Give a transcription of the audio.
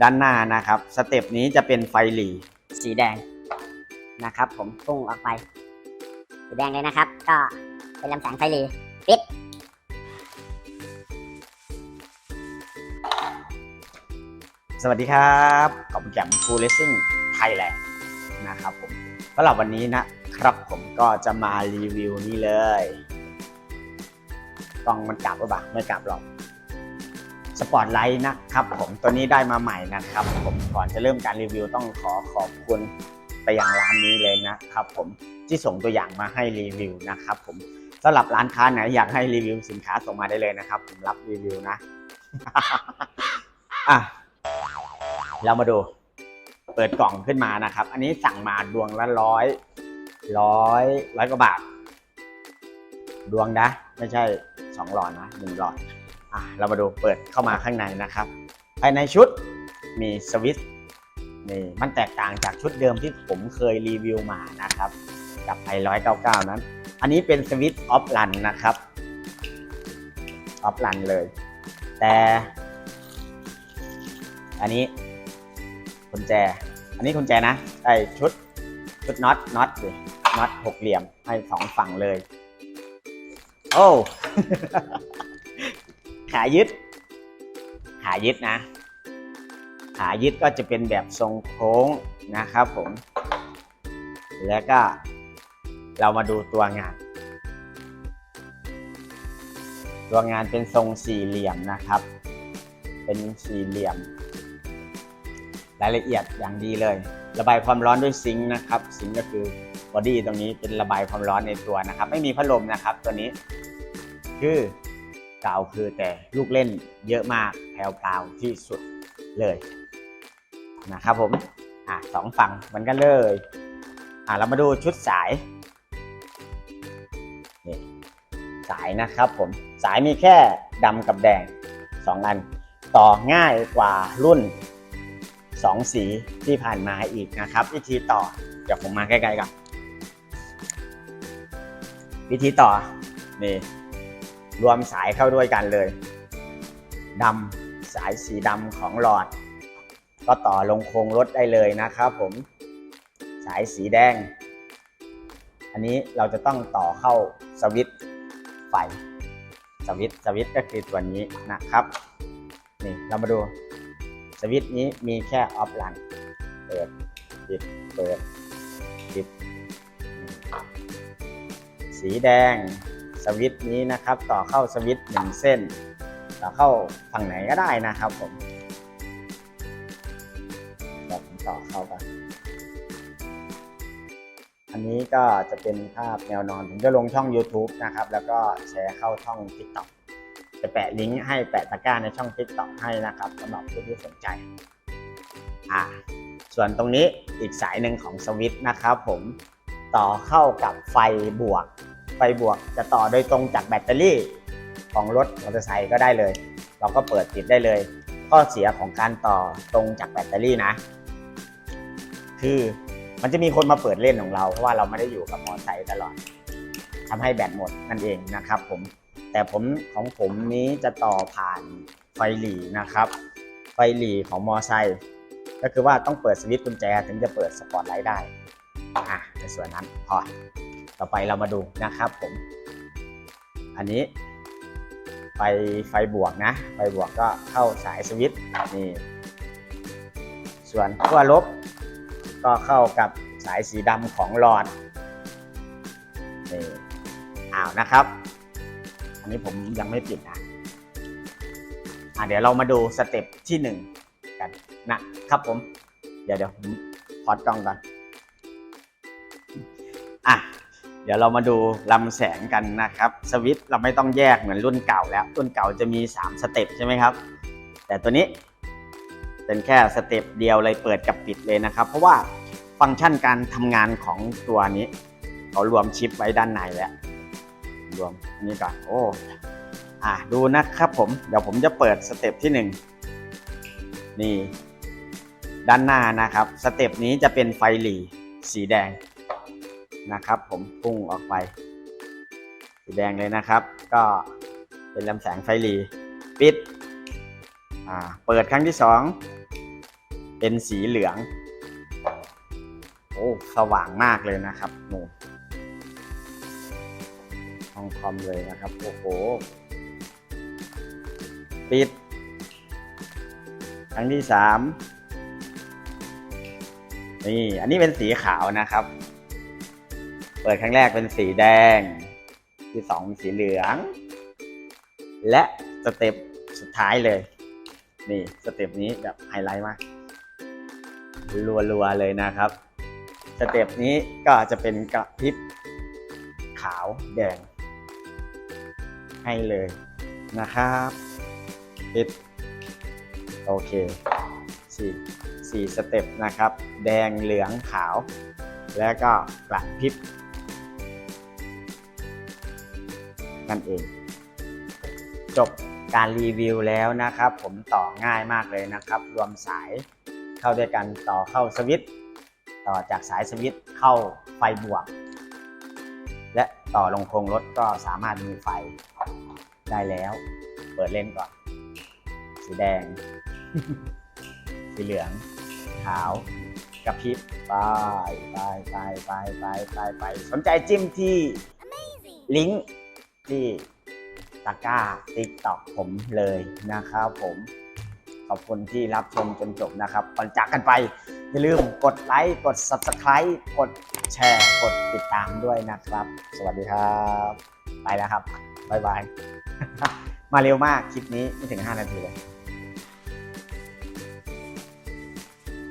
ด้านหน้านะครับ สเต็ปนี้จะเป็นไฟหลีสีแดงนะครับ ผมพุ่งออกไป สีแดงเลยนะครับ ก็เป็นลำแสงไฟหลีปิดสวัสดีครับขอบแกมฟูเลสซิ่งไทยแลนด์นะครับผมสำหรับวันนี้นะครับผมก็จะมารีวิวนี่เลยกล้องมันกลับหรือเปล่าไม่กลับหรอก สปอตไลท์นะครับผมตัวนี้ได้มาใหม่นะครับผมก่อนจะเริ่มการรีวิวต้องขอขอบคุณไปยังร้านนี้เลยนะครับผมที่ส่งตัวอย่างมาให้รีวิวนะครับผมสำหรับร้านค้าไหนอยากให้รีวิวสินค้าส่งมาได้เลยนะครับ ผมรับรีวิวนะอะเรามาดู เปิดกล่องขึ้นมานะครับ อันนี้สั่งมาดวงละร้อยร้อยร้อยกว่าบาท ดวงนะ ไม่ใช่สองหลอดนะหนึ่งหลอด อะเรามาดูเปิดเข้ามาข้างในนะครับ ภายในชุดมีสวิตช์นี่มันแตกต่างจากชุดเดิมที่ผมเคยรีวิวมานะครับ กับไอร้อยเก้าเก้านั้น อันนี้เป็นสวิตช์ออฟลันนะครับออฟลันเลย แต่ อันนี้กุญแจ อันนี้กุญแจนะไอชุดชุดน็อตน็อตดิน็อตหกเหลี่ยมให้สองฝั่งเลย โอ้ ขายึด ขายึดนะ ขายึดก็จะเป็นแบบทรงโค้งนะครับผม แล้วก็เรามาดูตัวงาน ตัวงานเป็นทรงสี่เหลี่ยมนะครับ เป็นสี่เหลี่ยม รายละเอียดอย่างดีเลย ระบายความร้อนด้วยซิงค์นะครับ ซิงค์ก็คือบอดี้ตรงนี้เป็นระบายความร้อนในตัวนะครับ ไม่มีพัดลมนะครับตัวนี้ คือ กาวคือแต่ลูกเล่นเยอะมากแพรวที่สุดเลยนะครับผมอะสองฝั่งเหมือนกันเลยอะเรามาดูชุดสายนี่สายนะครับผมสายมีแค่ดำกับแดงสองอัน ต่อง่ายกว่ารุ่น 2 สีที่ผ่านมาอีกนะครับวิธีต่อเดี๋ยวผมมาใกล้ๆกันวิธีต่อนี่ รวมสายเข้าด้วยกันเลยดำสายสีดำของหลอด ก็ต่อลงโครงรถได้เลยนะครับผมสายสีแดง อันนี้เราจะต้องต่อเข้าสวิตช์ไฟสวิตช์สวิตช์ก็คือตัวนี้นะครับนี่เรามาดูสวิตช์นี้มีแค่ออฟลันเปิดปิดเปิดปิด สีแดง สวิตช์นี้นะครับ ต่อเข้าสวิตช์หนึ่งเส้น ต่อเข้าฝั่งไหนก็ได้นะครับผมเดี๋ยวผมต่อเข้ากันอันนี้ก็จะเป็นภาพแนวนอน ผมจะลงช่อง YouTube นะครับ แล้วก็แชร์เข้าช่อง TikTok จะแปะลิงก์ให้แปะตะกร้าในช่อง TikTok ให้นะครับสำหรับผู้ที่สนใจอ่าส่วนตรงนี้อีกสายหนึ่งของสวิตช์นะครับผมต่อเข้ากับไฟบวก ไฟบวกจะต่อโดยตรงจากแบตเตอรี่ของรถมอเตอร์ไซค์ก็ได้เลย เราก็เปิดติดได้เลย ข้อเสียของการต่อตรงจากแบตเตอรี่นะ คือมันจะมีคนมาเปิดเล่นของเราเพราะว่าเราไม่ได้อยู่กับมอเตอร์ไซค์ตลอดทำให้แบตหมดนั่นเองนะครับผมแต่ผมของผมนี้จะต่อผ่านไฟหลีนะครับ ไฟหลีของมอไซค์ก็คือว่าต้องเปิดสวิตช์กุญแจถึงจะเปิดสปอตไลท์ได้อะในส่วนนั้นพอ ต่อไปเรามาดูนะครับผม อันนี้ ไฟไฟบวกนะ ไฟบวกก็เข้าสายสวิตช์นี่ ส่วนขั้วลบ ก็เข้ากับสายสีดำของหลอดนี่อ้าวนะครับ อันนี้ผมยังไม่ปิดนะอะเดี๋ยวเรามาดูสเต็ปที่หนึ่งกันนะครับผม เดี๋ยวเดี๋ยวผมพอดกล้องก่อนอะ เดี๋ยวเรามาดูลำแสงกันนะครับ สวิตเราไม่ต้องแยกเหมือนรุ่นเก่าแล้ว รุ่นเก่าจะมี 3 สเต็ปใช่ไหมครับ แต่ตัวนี้เป็นแค่สเต็ปเดียวเลยเปิดกับปิดเลยนะครับ เพราะว่าฟังก์ชันการทำงานของตัวนี้เขารวมชิปไว้ด้านในแล้ว รวมอันนี้ก่อนโอ้อ่าดูนะครับผม เดี๋ยวผมจะเปิดสเต็ปที่หนึ่งนี่ ด้านหน้านะครับ สเต็ปนี้จะเป็นไฟหลีสีแดง นะครับ ผมพุ่งออกไป สีแดงเลยนะครับ ก็เป็นลำแสงไฟหลีปิดอ่าเปิดครั้งที่สองเป็นสีเหลืองโอ้สว่างมากเลยนะครับหนูห้องคอมเลยนะครับโอ้โหปิด ครั้งที่สามนี่ อันนี้เป็นสีขาวนะครับ เปิดครั้งแรกเป็นสีแดง ที่สองสีเหลือง และสเต็ปสุดท้ายเลย นี่สเต็ปนี้แบบไฮไลท์มากรัวๆเลยนะครับ สเต็ปนี้ก็จะเป็นกระพริบขาวแดง ให้เลยนะครับปิดโอเคสี่สี่สเต็ปนะครับ แดงเหลืองขาว แล้วก็กระพริบ นั่นเอง จบการรีวิวแล้วนะครับ ผมต่อง่ายมากเลยนะครับ รวมสายเข้าด้วยกันต่อเข้าสวิตช์ต่อจากสายสวิตช์เข้าไฟบวก และต่อลงโครงรถก็สามารถมีไฟได้แล้ว เปิดเล่นก่อน สีแดง สีเหลือง ขาวกระพริบไปไปไปไปไปไปไปสนใจจิ้มที่ลิงก์ ที่ตะก้าติ๊กต็อกผมเลยนะครับผมขอบคุณที่รับชมจนจบนะครับก่อนจากกันไป อย่าลืมกดไลค์กด Subscribe กดแชร์กดติดตามด้วยนะครับ สวัสดีครับ ไปแล้วครับ บ๊ายบาย มาเร็วมากคลิปนี้ไม่ถึง 5 นาทีเลย